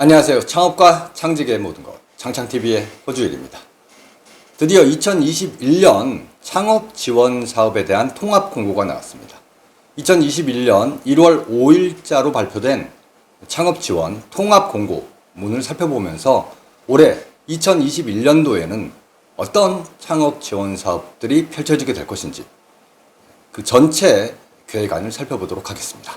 안녕하세요. 창업과 창직의 모든 것 창창TV의 호주일입니다. 드디어 2021년 창업 지원 사업에 대한 통합 공고가 나왔습니다. 2021년 1월 5일자로 발표된 창업 지원 통합 공고 문을 살펴보면서 올해 2021년도에는 어떤 창업 지원 사업들이 펼쳐지게 될 것인지 그 전체 계획안을 살펴보도록 하겠습니다.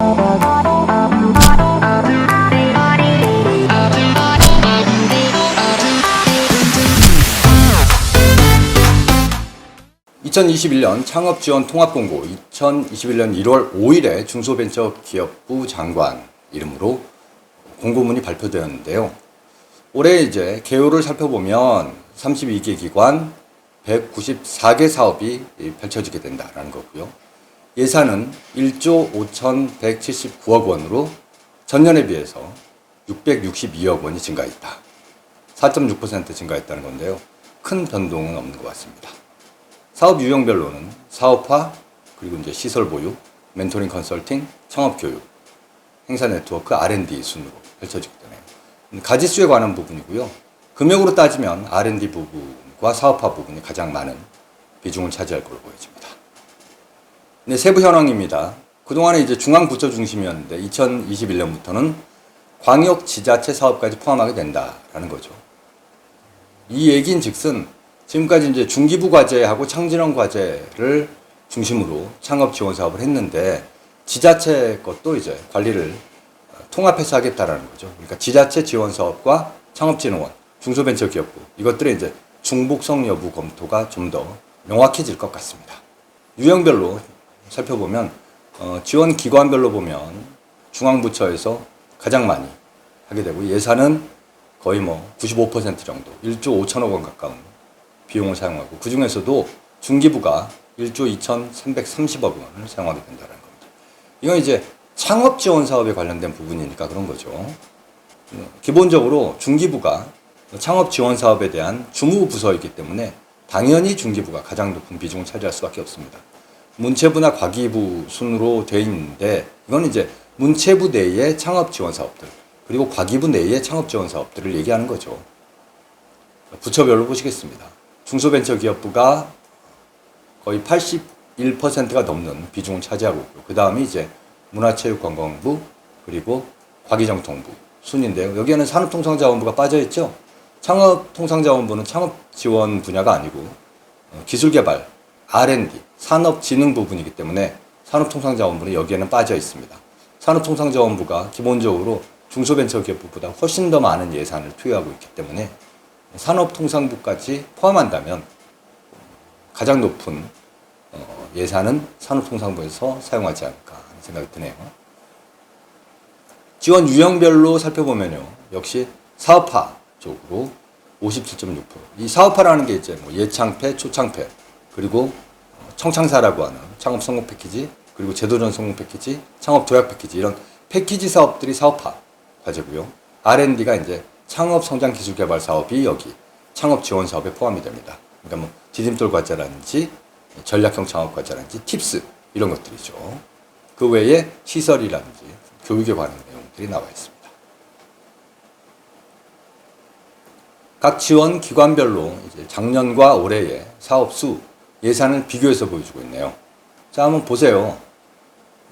2021년 창업지원 통합공고 2021년 1월 5일에 중소벤처기업부 장관 이름으로 공고문이 발표되었는데요. 올해 이제 개요를 살펴보면 32개 기관 194개 사업이 펼쳐지게 된다라는 거고요. 예산은 1조 5,179억 원으로 전년에 비해서 662억 원이 증가했다. 4.6% 증가했다는 건데요. 큰 변동은 없는 것 같습니다. 사업 유형별로는 사업화, 그리고 이제 시설 보유, 멘토링 컨설팅, 창업 교육, 행사 네트워크, R&D 순으로 펼쳐지게 되네요. 가지수에 관한 부분이고요. 금액으로 따지면 R&D 부분과 사업화 부분이 가장 많은 비중을 차지할 걸로 보여집니다. 네, 세부 현황입니다. 그동안에 이제 중앙부처 중심이었는데 2021년부터는 광역 지자체 사업까지 포함하게 된다라는 거죠. 이 얘기인 즉슨 지금까지 이제 중기부 과제하고 창진원 과제를 중심으로 창업 지원 사업을 했는데 지자체 것도 이제 관리를 통합해서 하겠다라는 거죠. 그러니까 지자체 지원 사업과 창업진흥원, 중소벤처기업부 이것들의 이제 중복성 여부 검토가 좀 더 명확해질 것 같습니다. 유형별로 살펴보면 어, 지원 기관별로 보면 중앙부처에서 가장 많이 하게 되고 예산은 거의 뭐 95% 정도, 1조 5천억 원 가까운 비용을 사용하고 그 중에서도 중기부가 1조 2,330억 원을 사용하게 된다는 겁니다. 이건 이제 창업 지원 사업에 관련된 부분이니까 그런 거죠. 기본적으로 중기부가 창업 지원 사업에 대한 주무 부서이기 때문에 당연히 중기부가 가장 높은 비중을 차지할 수밖에 없습니다. 문체부나 과기부 순으로 돼 있는데 이건 이제 문체부 내의 창업 지원 사업들 그리고 과기부 내의 창업 지원 사업들을 얘기하는 거죠. 부처별로 보시겠습니다. 중소벤처기업부가 거의 81%가 넘는 비중을 차지하고 있고 그 다음에 이제 문화체육관광부 그리고 과기정통부 순인데요. 여기에는 산업통상자원부가 빠져 있죠. 창업통상자원부는 창업 지원 분야가 아니고 어, 기술개발, R&D, 산업진흥 부분이기 때문에 산업통상자원부는 여기에는 빠져 있습니다. 산업통상자원부가 기본적으로 중소벤처기업부보다 훨씬 더 많은 예산을 투여하고 있기 때문에 산업통상부까지 포함한다면 가장 높은 어, 예산은 산업통상부에서 사용하지 않을까 하는 생각이 드네요. 지원 유형별로 살펴보면요. 역시 사업화 쪽으로 57.6%. 이 사업화라는 게 이제 뭐 예창패, 초창패, 그리고 청창사라고 하는 창업 성공 패키지, 그리고 제도전 성공 패키지, 창업 도약 패키지 이런 패키지 사업들이 사업화 과제고요. R&D가 이제 창업 성장 기술 개발 사업이 여기 창업 지원 사업에 포함이 됩니다. 그러니까 뭐 디딤돌 과제라든지 전략형 창업 과제라든지 팁스 이런 것들이죠. 그 외에 시설이라든지 교육에 관한 내용들이 나와 있습니다. 각 지원 기관별로 이제 작년과 올해의 사업 수 예산을 비교해서 보여주고 있네요. 자, 한번 보세요.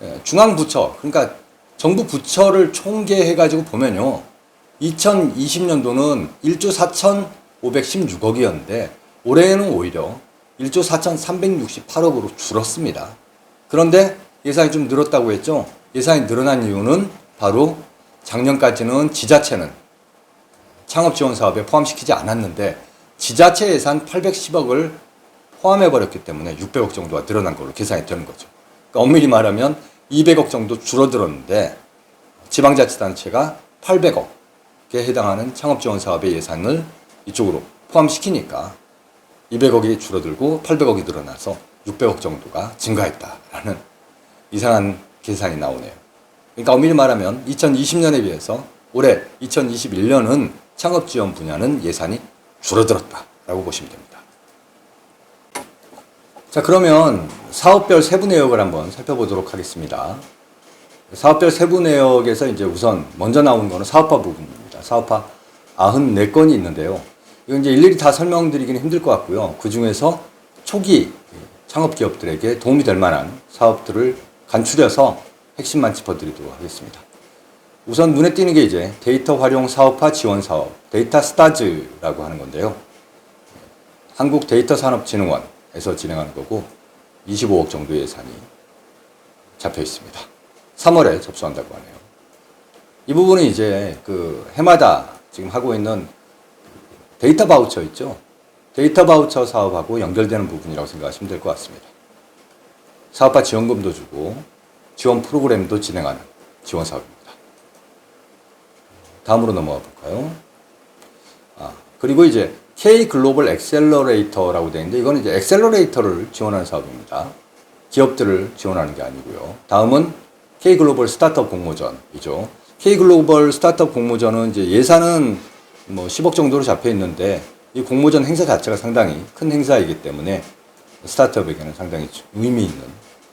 예, 중앙부처, 그러니까 정부 부처를 총계해가지고 보면요. 2020년도는 1조 4,516억이었는데 올해에는 오히려 1조 4,368억으로 줄었습니다. 그런데 예산이 좀 늘었다고 했죠? 예산이 늘어난 이유는 바로 작년까지는 지자체는 창업 지원 사업에 포함시키지 않았는데 지자체 예산 810억을 포함해 버렸기 때문에 600억 정도가 늘어난 걸로 계산이 되는 거죠. 그러니까 엄밀히 말하면 200억 정도 줄어들었는데 지방자치단체가 800억에 해당하는 창업 지원 사업의 예산을 이쪽으로 포함시키니까 200억이 줄어들고 800억이 늘어나서 600억 정도가 증가했다라는 이상한 계산이 나오네요. 그러니까 엄밀히 말하면 2020년에 비해서 올해 2021년은 창업 지원 분야는 예산이 줄어들었다라고 보시면 됩니다. 자, 그러면 사업별 세부 내역을 한번 살펴보도록 하겠습니다. 사업별 세부 내역에서 이제 우선 먼저 나오는 거는 사업화 부분입니다. 사업화 94건이 있는데요. 이건 이제 일일이 다 설명드리기는 힘들 것 같고요. 그 중에서 초기 창업 기업들에게 도움이 될 만한 사업들을 간추려서 핵심만 짚어드리도록 하겠습니다. 우선 눈에 띄는 게 이제 데이터 활용 사업화 지원 사업, 데이터 스타즈라고 하는 건데요. 한국 데이터 산업진흥원에서 진행하는 거고 25억 정도 예산이 잡혀 있습니다. 3월에 접수한다고 하네요. 이 부분은 이제 그 해마다 지금 하고 있는 데이터 바우처 있죠. 데이터 바우처 사업하고 연결되는 부분이라고 생각하시면 될 것 같습니다. 사업화 지원금도 주고 지원 프로그램도 진행하는 지원 사업입니다. 다음으로 넘어가 볼까요? 아, 그리고 이제 K 글로벌 엑셀러레이터라고 되어 있는데 이거는 이제 엑셀러레이터를 지원하는 사업입니다. 기업들을 지원하는 게 아니고요. 다음은 K 글로벌 스타트업 공모전이죠. K 글로벌 스타트업 공모전은 이제 예산은 뭐 10억 정도로 잡혀 있는데 이 공모전 행사 자체가 상당히 큰 행사이기 때문에 스타트업에게는 상당히 의미 있는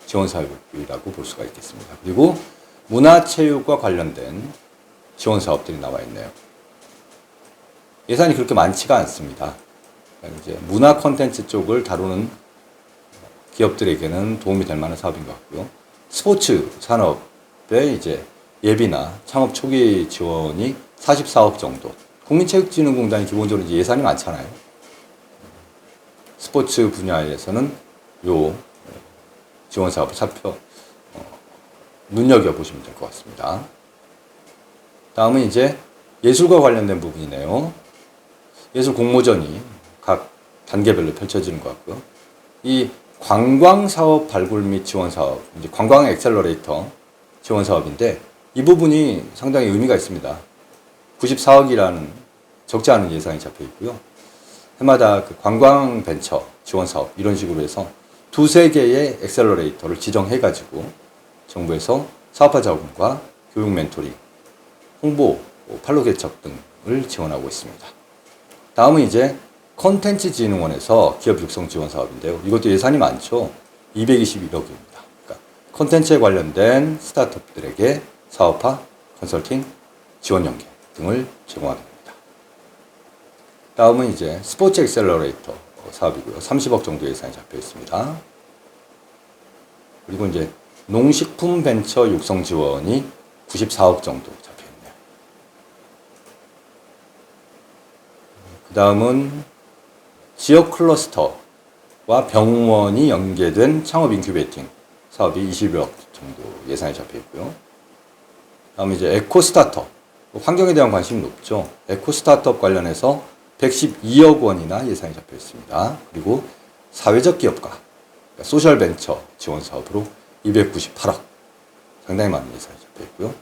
지원 사업이라고 볼 수가 있겠습니다. 그리고 문화체육과 관련된 지원 사업들이 나와 있네요. 예산이 그렇게 많지가 않습니다. 이제 문화 콘텐츠 쪽을 다루는 기업들에게는 도움이 될 만한 사업인 것 같고요. 스포츠 산업에 이제 예비나 창업 초기 지원이 44억 정도. 국민체육진흥공단이 기본적으로 예산이 많잖아요. 스포츠 분야에서는 요 지원 사업을 살펴 어, 눈여겨 보시면 될 것 같습니다. 다음은 이제 예술과 관련된 부분이네요. 예술 공모전이 각 단계별로 펼쳐지는 것 같고요. 이 관광 사업 발굴 및 지원 사업, 이제 관광 엑셀러레이터 지원 사업인데 이 부분이 상당히 의미가 있습니다. 94억이라는 적지 않은 예산이 잡혀 있고요. 해마다 그 관광 벤처 지원 사업 이런 식으로 해서 두세 개의 엑셀러레이터를 지정해 가지고 정부에서 사업화 자금과 교육 멘토링, 홍보, 뭐 팔로 개척 등을 지원하고 있습니다. 다음은 이제 컨텐츠 진흥원에서 기업 육성 지원 사업인데요. 이것도 예산이 많죠. 221억입니다. 그러니까 컨텐츠에 관련된 스타트업들에게 사업화, 컨설팅, 지원 연계 등을 제공하게 됩니다. 다음은 이제 스포츠 엑셀러레이터 사업이고요. 30억 정도 예산이 잡혀 있습니다. 그리고 이제 농식품 벤처 육성 지원이 94억 정도 잡혀 있네요. 그 다음은 지역 클러스터와 병원이 연계된 창업 인큐베이팅 사업이 20억 정도 예산이 잡혀 있고요. 다음에 이제 에코 스타트업 환경에 대한 관심이 높죠. 에코 스타트업 관련해서 112억 원이나 예산이 잡혀 있습니다. 그리고 사회적 기업가 그러니까 소셜 벤처 지원 사업으로 298억 상당히 많은 예산이 잡혀 있고요.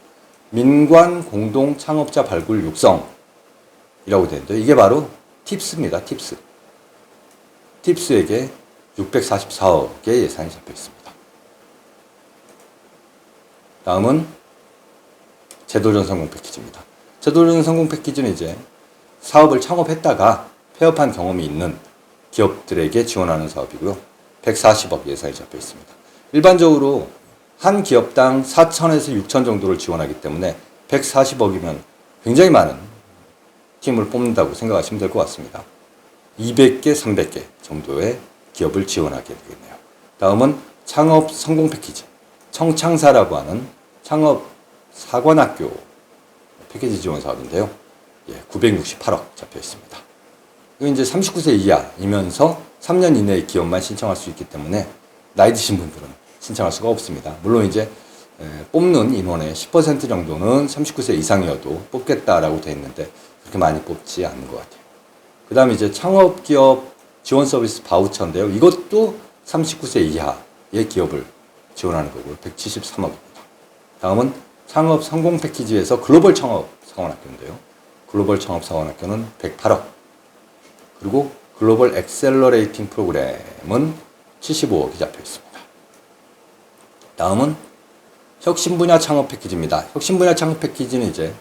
민관 공동 창업자 발굴 육성이라고 되는데 이게 바로 팁스입니다. 팁스. 팁스에게 644억의 예산이 잡혀 있습니다. 다음은 제도전 성공 패키지입니다. 제도전 성공 패키지는 이제 사업을 창업했다가 폐업한 경험이 있는 기업들에게 지원하는 사업이고요. 140억 예산이 잡혀 있습니다. 일반적으로 한 기업당 4천에서 6천 정도를 지원하기 때문에 140억이면 굉장히 많은 팀을 뽑는다고 생각하시면 될 것 같습니다. 200개, 300개 정도의 기업을 지원하게 되겠네요. 다음은 창업 성공 패키지. 청창사라고 하는 창업 사관학교 패키지 지원 사업인데요. 예, 968억 잡혀 있습니다. 이거 이제 39세 이하이면서 3년 이내의 기업만 신청할 수 있기 때문에 나이 드신 분들은 신청할 수가 없습니다. 물론 이제 에, 뽑는 인원의 10% 정도는 39세 이상이어도 뽑겠다라고 돼 있는데 그렇게 많이 뽑지 않는 것 같아요. 그 다음에 이제 창업기업 지원 서비스 바우처인데요. 이것도 39세 이하의 기업을 지원하는 거고요. 173억입니다. 다음은 창업 성공 패키지에서 글로벌 창업 사관학교인데요. 글로벌 창업 사관학교는 108억. 그리고 글로벌 엑셀러레이팅 프로그램은 75억이 잡혀 있습니다. 다음은 혁신 분야 창업 패키지입니다. 혁신 분야 창업 패키지는 이제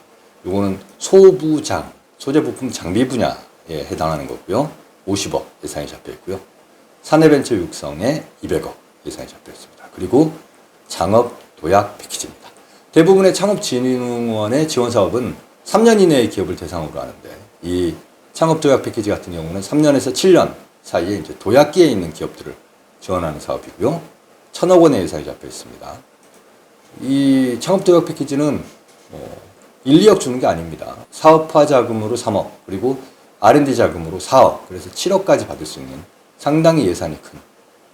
요거는 소부장, 소재 부품 장비 분야에 해당하는 거고요. 50억 예산이 잡혀 있고요. 사내벤처 육성에 200억 예산이 잡혀 있습니다. 그리고 창업 도약 패키지입니다. 대부분의 창업진흥원의 지원 사업은 3년 이내의 기업을 대상으로 하는데 이 창업 도약 패키지 같은 경우는 3년에서 7년 사이에 이제 도약기에 있는 기업들을 지원하는 사업이고요. 천억 원의 예산이 잡혀 있습니다. 이 창업 도약 패키지는 뭐 1, 2억 주는 게 아닙니다. 사업화 자금으로 3억, 그리고 R&D 자금으로 4억, 그래서 7억까지 받을 수 있는 상당히 예산이 큰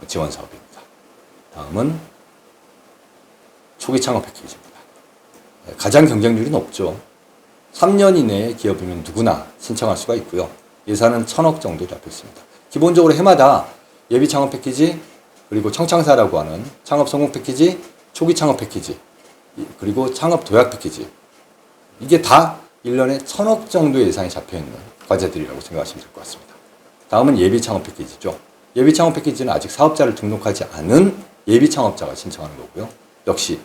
지원 사업입니다. 다음은 초기 창업 패키지입니다. 가장 경쟁률이 높죠. 3년 이내의 기업이면 누구나 신청할 수가 있고요. 예산은 천억 정도 잡혀 있습니다. 기본적으로 해마다 예비 창업 패키지, 그리고 청창사라고 하는 창업 성공 패키지, 초기 창업 패키지, 그리고 창업 도약 패키지. 이게 다 1년에 천억 정도의 예산이 잡혀 있는 과제들이라고 생각하시면 될 것 같습니다. 다음은 예비 창업 패키지죠. 예비 창업 패키지는 아직 사업자를 등록하지 않은 예비 창업자가 신청하는 거고요. 역시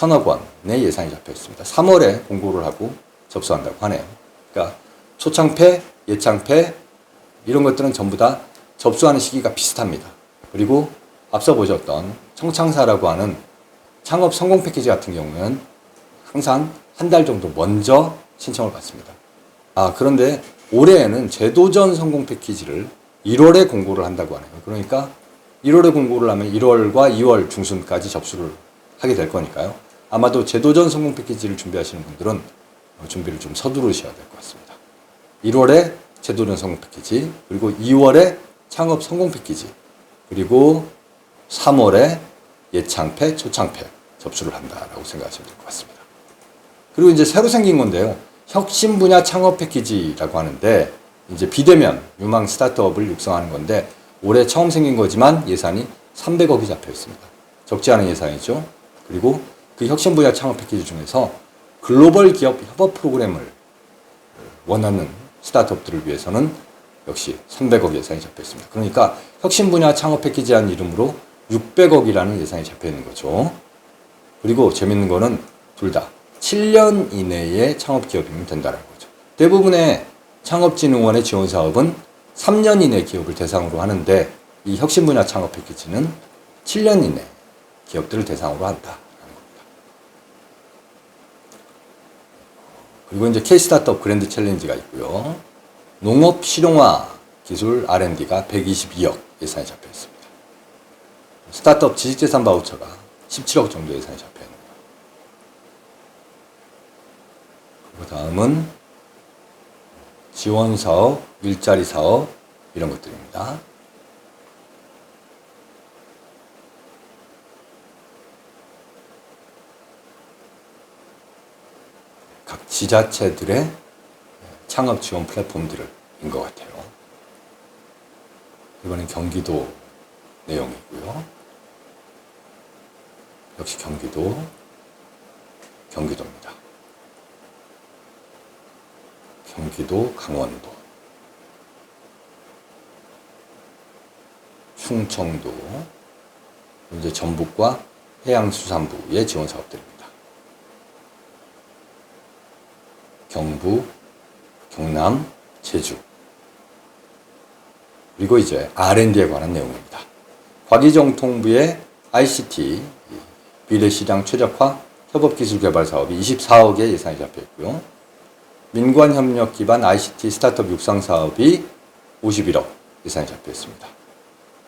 천억 원의 예산이 잡혀 있습니다. 3월에 공고를 하고 접수한다고 하네요. 그러니까 초창패, 예창패 이런 것들은 전부 다 접수하는 시기가 비슷합니다. 그리고 앞서 보셨던 청창사라고 하는 창업 성공 패키지 같은 경우는 항상 한 달 정도 먼저 신청을 받습니다. 아, 그런데 올해에는 제도전 성공 패키지를 1월에 공고를 한다고 하네요. 그러니까 1월에 공고를 하면 1월과 2월 중순까지 접수를 하게 될 거니까요. 아마도 제도전 성공 패키지를 준비하시는 분들은 어, 준비를 좀 서두르셔야 될 것 같습니다. 1월에 제도전 성공 패키지, 그리고 2월에 창업 성공 패키지, 그리고 3월에 예창패, 초창패 접수를 한다라고 생각하시면 될 것 같습니다. 그리고 이제 새로 생긴 건데요. 혁신 분야 창업 패키지라고 하는데 이제 비대면 유망 스타트업을 육성하는 건데 올해 처음 생긴 거지만 예산이 300억이 잡혀 있습니다. 적지 않은 예산이죠. 그리고 그 혁신 분야 창업 패키지 중에서 글로벌 기업 협업 프로그램을 원하는 스타트업들을 위해서는 역시 300억 예산이 잡혀 있습니다. 그러니까 혁신 분야 창업 패키지한 이름으로 600억이라는 예산이 잡혀 있는 거죠. 그리고 재밌는 거는 둘 다 7년 이내에 창업 기업이면 된다는 거죠. 대부분의 창업진흥원의 지원 사업은 3년 이내 기업을 대상으로 하는데 이 혁신 분야 창업 패키지는 7년 이내 기업들을 대상으로 겁니다. 그리고 이제 K 스타트업 그랜드 챌린지가 있고요. 농업 실용화 기술 R&D가 122억 예산이 잡혀 있습니다. 스타트업 지식재산 바우처가 17억 정도 예산이 잡혀 있는 거예요. 그 다음은 지원 사업, 일자리 사업 이런 것들입니다. 각 지자체들의 창업 지원 플랫폼들인 것 같아요. 이번엔 경기도 내용이고요. 역시 경기도, 경기도입니다. 경기도, 강원도, 충청도, 이제 전북과 해양수산부의 지원 사업들입니다. 경부, 경남, 제주. 그리고 이제 R&D에 관한 내용입니다. 과기정통부의 ICT 비례시장 최적화 협업기술 개발 사업이 24억의 예산이 잡혀 있고요. 민관 협력 기반 ICT 스타트업 육상 사업이 51억 예산이 잡혀 있습니다.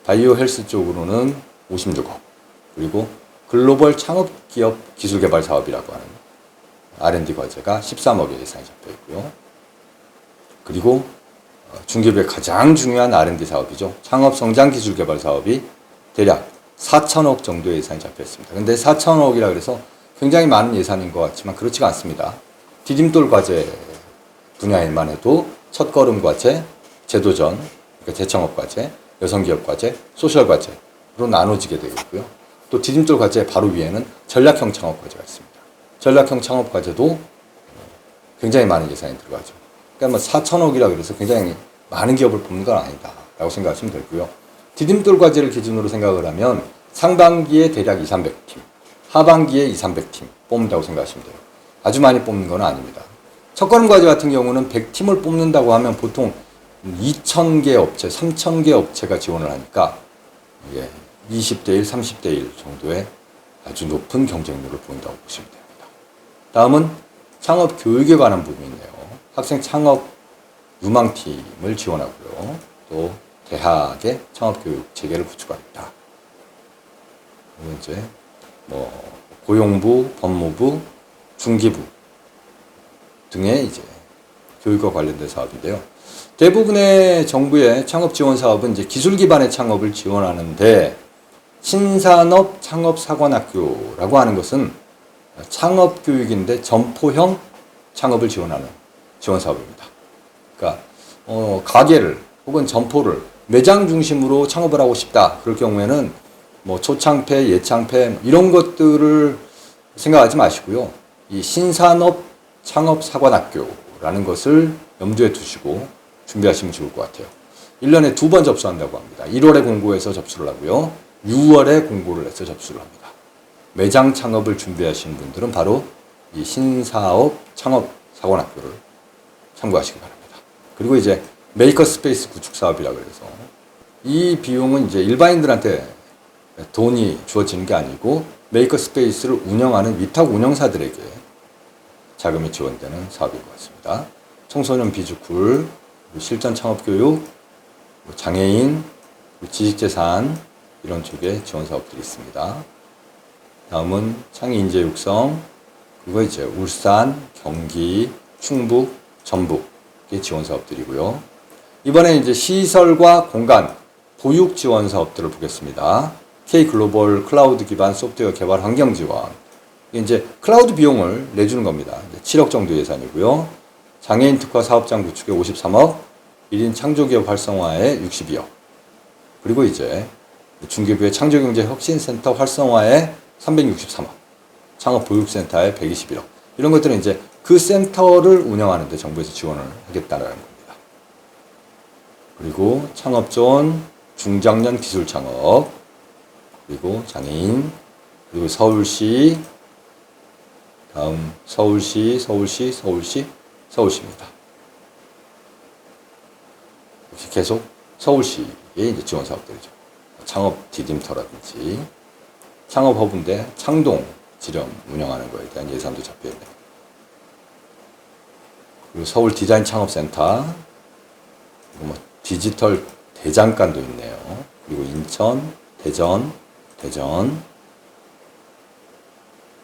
바이오 헬스 쪽으로는 56억. 그리고 글로벌 창업 기업 기술 개발 사업이라고 하는 R&D 과제가 13억의 예산이 잡혀 있고요. 그리고 어, 중기업의 가장 중요한 R&D 사업이죠. 창업 성장 기술 개발 사업이 대략 4천억 정도의 예산이 잡혀 있습니다. 근데 4천억이라 그래서 굉장히 많은 예산인 것 같지만 그렇지가 않습니다. 디딤돌 과제 분야에만 해도 첫걸음 과제, 제도전, 그러니까 재창업 과제, 여성기업 과제, 소셜 과제로 나눠지게 되어 있고요. 또 디딤돌 과제 바로 위에는 전략형 창업 과제가 있습니다. 전략형 창업 과제도 굉장히 많은 예산이 들어가죠. 그러니까 뭐 4천억이라 그래서 굉장히 많은 기업을 뽑는 건 아니다라고 생각하시면 되고요. 디딤돌 과제를 기준으로 생각을 하면 상반기에 대략 2, 300팀, 하반기에 2, 300팀 뽑는다고 생각하시면 돼요. 아주 많이 뽑는 건 아닙니다. 첫걸음 과제 같은 경우는 100팀을 뽑는다고 하면 보통 2,000개 업체, 3,000개 업체가 지원을 하니까 예, 20대 1, 30대 1 정도의 아주 높은 경쟁률을 보인다고 보시면 됩니다. 다음은 창업 교육에 관한 부분이 있네요. 학생 창업 유망팀을 지원하고요. 또 대학의 창업 교육 체계를 구축하겠다. 이제 뭐 고용부, 법무부, 중기부 등의 이제 교육과 관련된 사업인데요. 대부분의 정부의 창업 지원 사업은 이제 기술 기반의 창업을 지원하는데 신산업 창업 사관학교라고 하는 것은 창업 교육인데 점포형 창업을 지원하는 지원 사업입니다. 그러니까 어, 가게를 혹은 점포를 매장 중심으로 창업을 하고 싶다. 그럴 경우에는 뭐 초창폐, 예창폐 이런 것들을 생각하지 마시고요. 이 신산업 창업 사관학교라는 것을 염두에 두시고 준비하시면 좋을 것 같아요. 1년에 두 번 접수한다고 합니다. 1월에 공고해서 접수를 하고요. 6월에 공고를 해서 접수를 합니다. 매장 창업을 준비하시는 분들은 바로 이 신사업 창업 사관학교를 참고하시기 바랍니다. 그리고 이제 메이커 스페이스 구축 사업이라고 해서 이 비용은 이제 일반인들한테 돈이 주어지는 게 아니고 메이커 스페이스를 운영하는 위탁 운영사들에게 자금이 지원되는 사업인 것 같습니다. 청소년 비주쿨, 실전 창업 교육, 뭐 장애인, 지식재산 이런 쪽에 지원 사업들이 있습니다. 다음은 창의 인재 육성, 그리고 이제 울산, 경기, 충북, 전북의 지원 사업들이고요. 이번에 이제 시설과 공간, 보육 지원 사업들을 보겠습니다. K 글로벌 클라우드 기반 소프트웨어 개발 환경 지원. 이제 클라우드 비용을 내주는 겁니다. 7억 정도 예산이고요. 장애인 특화 사업장 구축에 53억, 1인 창조기업 활성화에 62억. 그리고 이제 중개부의 창조경제 혁신센터 활성화에 363억. 창업보육센터에 121억. 이런 것들은 이제 그 센터를 운영하는데 정부에서 지원을 하겠다는 겁니다. 그리고 창업존, 중장년 기술 창업, 그리고 장애인, 그리고 서울시, 다음 서울시, 서울시, 서울시, 서울시입니다. 이렇게 계속 서울시의 지원 사업들이죠. 창업 디딤터라든지 창업 허브인데 창동 지점 운영하는 거에 대한 예산도 잡혀 있네요. 그리고 서울 디자인 창업센터, 뭐 디지털 대장간도 있네요. 그리고 인천, 대전, 대전,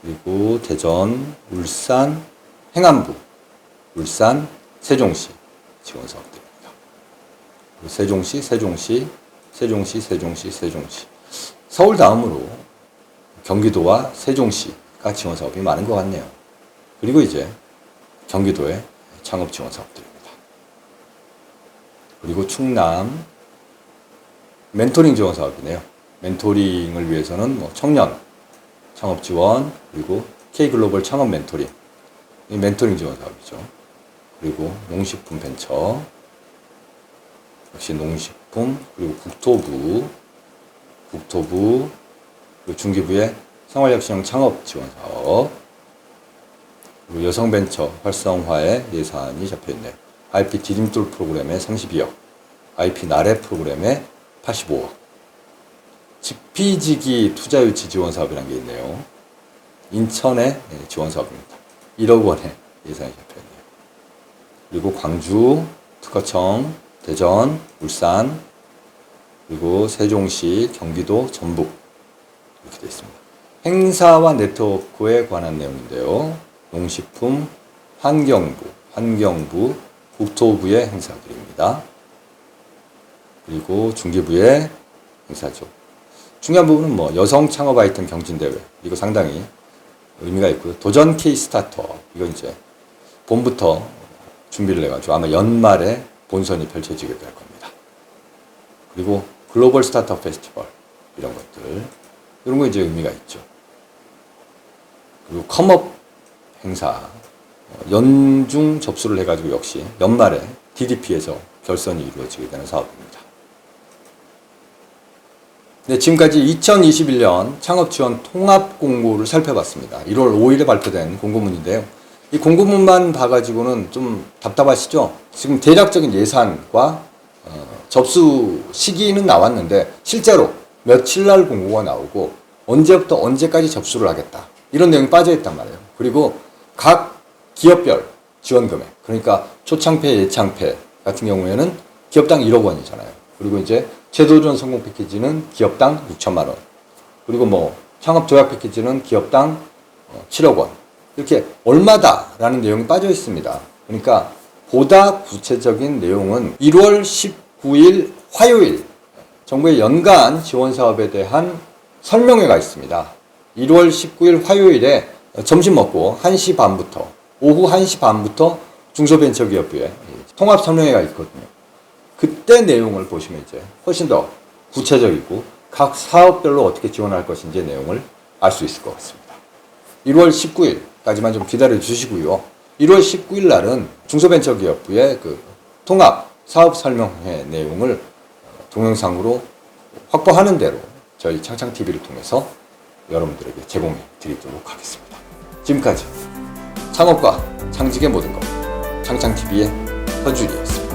그리고 대전, 울산, 행안부, 울산, 세종시 지원 사업들입니다. 세종시, 세종시, 세종시, 세종시, 세종시. 서울 다음으로 경기도와 세종시가 지원 사업이 많은 것 같네요. 그리고 이제 경기도의 창업 지원 사업들입니다. 그리고 충남 멘토링 지원 사업이네요. 멘토링을 위해서는 뭐 청년 창업 지원 그리고 K 글로벌 창업 멘토링 이 멘토링 지원 사업이죠. 그리고 농식품 벤처 역시 농식품 그리고 국토부 국토부 그리고 중기부의 생활혁신형 창업 지원 사업 그리고 여성벤처 활성화에 예산이 잡혀있네요. IP 디딤돌 프로그램에 32억, IP 나래 프로그램에 85억, 지피지기 투자유치 지원 사업이라는 게 있네요. 인천의 네, 지원 사업입니다. 1억 원의 예산이 잡혀있네요. 그리고 광주, 특허청, 대전, 울산, 그리고 세종시, 경기도, 전북 이렇게 되어 있습니다. 행사와 네트워크에 관한 내용인데요. 농식품, 환경부, 환경부, 국토부의 행사들입니다. 그리고 중기부의 행사죠. 중요한 부분은 뭐 여성 창업 아이템 경진대회 이거 상당히 의미가 있고요. 도전 K 스타터 이거 이제 봄부터 준비를 해가지고 아마 연말에 본선이 펼쳐지게 될 겁니다. 그리고 글로벌 스타트업 페스티벌 이런 것들 이런 거 이제 의미가 있죠. 그리고 컴업 행사 어, 연중 접수를 해가지고 역시 연말에 DDP에서 결선이 이루어지게 되는 사업입니다. 네, 지금까지 2021년 창업 지원 통합 공고를 살펴봤습니다. 1월 5일에 발표된 공고문인데요. 이 공고문만 봐가지고는 좀 답답하시죠? 지금 대략적인 예산과 어, 접수 시기는 나왔는데 실제로 며칠 날 공고가 나오고 언제부터 언제까지 접수를 하겠다 이런 내용이 빠져 있단 말이에요. 그리고 각 기업별 지원 금액. 그러니까 초창폐, 예창폐 같은 경우에는 기업당 1억 원이잖아요. 그리고 이제 제도전 성공 패키지는 기업당 6천만 원. 그리고 뭐 창업 도약 패키지는 기업당 어, 7억 원. 이렇게 얼마다라는 내용이 빠져 있습니다. 그러니까 보다 구체적인 내용은 1월 19일 화요일 정부의 연간 지원 사업에 대한 설명회가 있습니다. 1월 19일 화요일에 점심 먹고 1시 반부터 오후 1시 반부터 중소벤처기업부에 통합 설명회가 있거든요. 그때 내용을 보시면 이제 훨씬 더 구체적이고 각 사업별로 어떻게 지원할 것인지 내용을 알 수 있을 것 같습니다. 1월 19일까지만 좀 기다려 주시고요. 1월 19일 날은 중소벤처기업부의 그 통합 사업 설명회 내용을 동영상으로 확보하는 대로 저희 창창TV를 통해서 여러분들에게 제공해 드리도록 하겠습니다. 지금까지 창업과 창직의 모든 것 창창TV의 허준이었습니다.